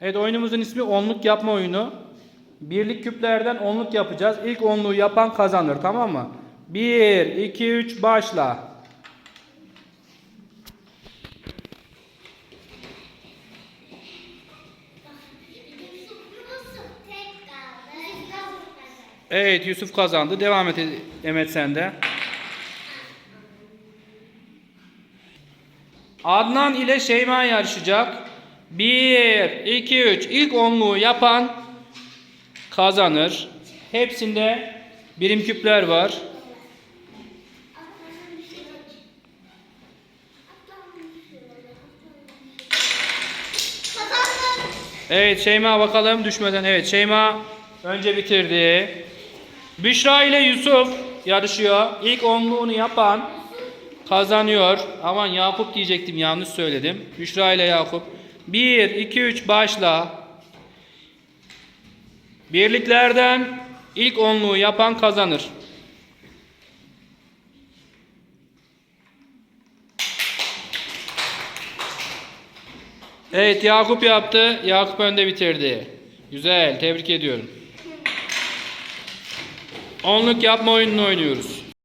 Evet oyunumuzun ismi onluk yapma oyunu. Birlik küplerden onluk yapacağız. İlk onluğu yapan kazanır tamam mı? 1, 2, 3 başla. Evet Yusuf kazandı. Devam et Emet sen de. Adnan ile Şeyma yarışacak. 1, 2, 3. İlk onluğu yapan kazanır. Hepsinde birim küpler var. Evet Şeyma bakalım düşmeden. Evet Şeyma önce bitirdi. Büşra ile Yusuf yarışıyor. İlk onluğunu yapan kazanıyor. Aman Yakup diyecektim yanlış söyledim. Büşra ile Yakup. 1, 2, 3 başla. Birliklerden ilk onluğu yapan kazanır. Evet Yakup yaptı. Yakup önde bitirdi. Güzel. Tebrik ediyorum. Onluk yapma oyununu oynuyoruz.